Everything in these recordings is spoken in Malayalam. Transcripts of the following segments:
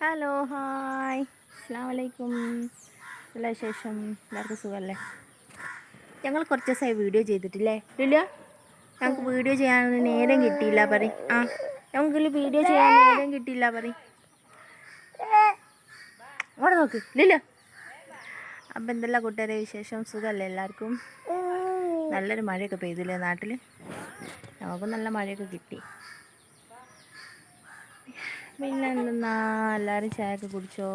Hello hi. അസ്സാം വലൈക്കും എല്ലാ വിശേഷം. എല്ലാവർക്കും സുഖമല്ലേ ഞങ്ങൾ കുറച്ച് ദിവസമായി വീഡിയോ ചെയ്തിട്ടില്ലേ? ഇല്ല ഞങ്ങൾക്ക് വീഡിയോ ചെയ്യാൻ നേരം കിട്ടിയില്ല പറ ആ ഞങ്ങൾക്ക് വീഡിയോ ചെയ്യാൻ നേരം കിട്ടിയില്ല പറ അവിടെ നോക്ക്. ഇല്ല അപ്പം എന്തെല്ലാം കൂട്ടുകാരെ വിശേഷം? സുഖമല്ലേ എല്ലാവർക്കും? നല്ലൊരു മഴയൊക്കെ പെയ്തില്ലേ നാട്ടിൽ ഞങ്ങൾക്കും നല്ല മഴയൊക്കെ കിട്ടി. പിന്നെ എന്തെന്നാ എല്ലാവരും ചായയൊക്കെ കുടിച്ചോ?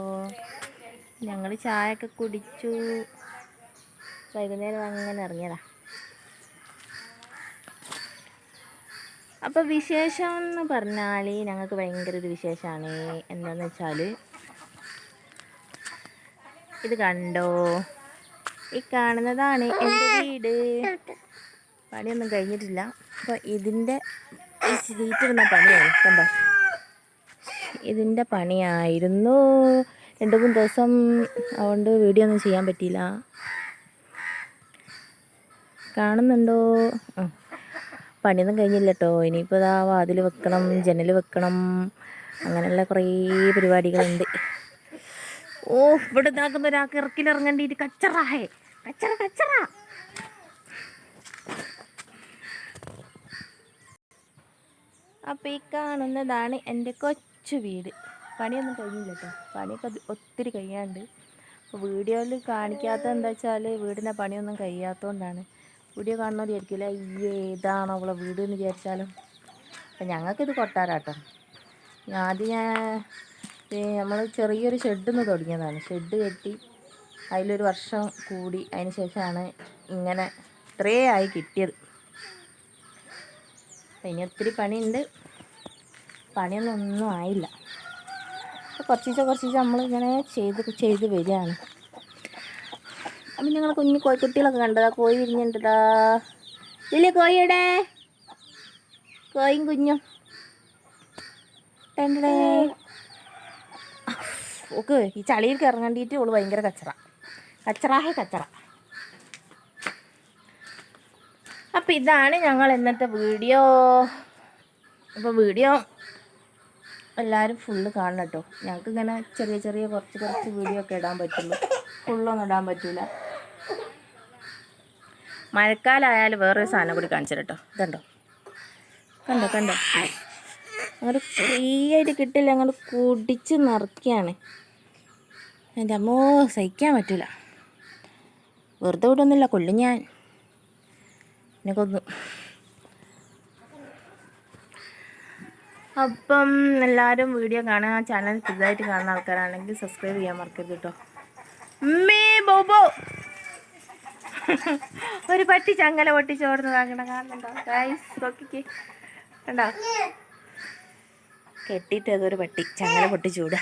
ഞങ്ങൾ ചായയൊക്കെ കുടിച്ചു. വൈകുന്നേരം അങ്ങനെ ഇറങ്ങിയതാ. അപ്പോൾ വിശേഷം എന്ന് പറഞ്ഞാൽ ഞങ്ങൾക്ക് ഭയങ്കര ഒരു വിശേഷമാണ് എന്താണെന്ന് വെച്ചാൽ ഇത് കണ്ടോ? ഈ കാണുന്നതാണ് എന്റെ വീട്. പണിയൊന്നും കഴിഞ്ഞിട്ടില്ല. അപ്പോൾ ഇതിന്റെ ഈ സീറ്റിടുന്ന പണിയാണ് കണ്ടോ? ഇതിന്റെ പണിയായിരുന്നു. രണ്ട് മൂന്ന് ദിവസം അതുകൊണ്ട് വീഡിയോ ഒന്നും ചെയ്യാൻ പറ്റിയില്ല. കാണുന്നുണ്ടോ? പണിയൊന്നും കഴിഞ്ഞില്ല കേട്ടോ ഇനിയിപ്പോൾ ഇതാ വാതിൽ വെക്കണം ജനൽ വെക്കണം അങ്ങനെയുള്ള കുറേ പരിപാടികളുണ്ട്. ഓ ഇവിടെ ഇതാക്കുന്ന ഒരാൾക്ക് ഇറക്കിലിറങ്ങേണ്ടിയിട്ട് കച്ചറാഹേ കച്ചറ കച്ചറ അപ്പോൾ ഈ കാണുന്നതാണ് എന്റെ കൊച്ചു. വീട്. പണിയൊന്നും കഴിഞ്ഞില്ല കേട്ടോ പണിയൊക്കെ ഒത്തിരി കഴിയാണ്ട്. വീഡിയോയിൽ കാണിക്കാത്ത എന്താ വെച്ചാൽ വീടിന്റെ പണിയൊന്നും കഴിയാത്തതുകൊണ്ടാണ് വീഡിയോ കാണുന്നവർ വിചാരിക്കില്ല അയ്യേ ഇതാണോ അവളെ വീട് എന്ന് വിചാരിച്ചാലും. അപ്പം ഞങ്ങൾക്കിത് കൊട്ടാരാട്ടോ. ആദ്യം ഞാൻ നമ്മൾ ചെറിയൊരു ഷെഡിന്ന് തുടങ്ങിയതാണ്. ഷെഡ് കെട്ടി അതിലൊരു വർഷം കൂടി അതിന് ശേഷമാണ് ഇങ്ങനെ ഇത്രേ ആയി കിട്ടിയത്. അപ്പം ഇനി ഒത്തിരി പണിയുണ്ട്. പണിയൊന്നും ഒന്നും ആയില്ല കുറച്ചിച്ച കുറച്ചിച്ച നമ്മളിങ്ങനെ ചെയ്ത് ചെയ്ത് വരികയാണ്. അപ്പം ഞങ്ങൾ കുഞ്ഞു കോഴിക്കുട്ടികളൊക്കെ കണ്ടതാ കോഴി വിരിഞ്ഞിട്ടുണ്ടാ ഇല്ല കോഴിയുടെ കോയും കുഞ്ഞും. ടണ്ടേ ഓക്ക് ഈ ചളിയിൽ ഇറങ്ങേണ്ടിയിട്ട് ഓൾ ഭയങ്കര കച്ചറ. കച്ചറാഹേ കച്ചറ. അപ്പം ഇതാണ് ഞങ്ങൾ ഇന്നത്തെ വീഡിയോ. അപ്പോൾ വീഡിയോ എല്ലാവരും ഫുള്ള് കാണണം കേട്ടോ ഞങ്ങൾക്ക് ഇങ്ങനെ ചെറിയ ചെറിയ കുറച്ച് കുറച്ച് വീഡിയോ ഒക്കെ ഇടാൻ പറ്റുള്ളൂ. ഫുള്ളൊന്നും ഇടാൻ പറ്റില്ല മഴക്കാലമായാലും വേറൊരു സാധനം കൂടി കാണിച്ചു കേട്ടോ ഇതുണ്ടോ? കണ്ടോ കണ്ടോ? അങ്ങനെ ഫ്രീ ആയിട്ട് കിട്ടില്ല. അങ്ങനെ കുടിച്ച് നിറക്കുകയാണ് എന്റെ അമ്മോ സഹിക്കാൻ പറ്റില്ല വെറുതെ വിടൊന്നുമില്ല കൊല്ലും ഞാൻ. എന്നെ കൊന്നു. അപ്പം എല്ലാവരും വീഡിയോ കാണുക ചാനൽ പുതുതായിട്ട് കാണുന്ന ആൾക്കാരാണെങ്കിൽ സബ്സ്ക്രൈബ് ചെയ്യാൻ മറക്കരുത് കേട്ടോ മേ ബോബോ. ഒരു പട്ടി ചങ്ങല പൊട്ടിച്ചോടുന്നത് വാങ്ങണ കാണുന്നുണ്ടോ? ഗൈസ് നോക്കിക്ക്. കണ്ടോ? കെട്ടിയിട്ട് അതൊരു പട്ടി ചങ്ങല പൊട്ടിച്ചൂട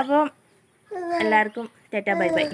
അപ്പം എല്ലാവർക്കും ടാറ്റാ ബൈ ബൈ.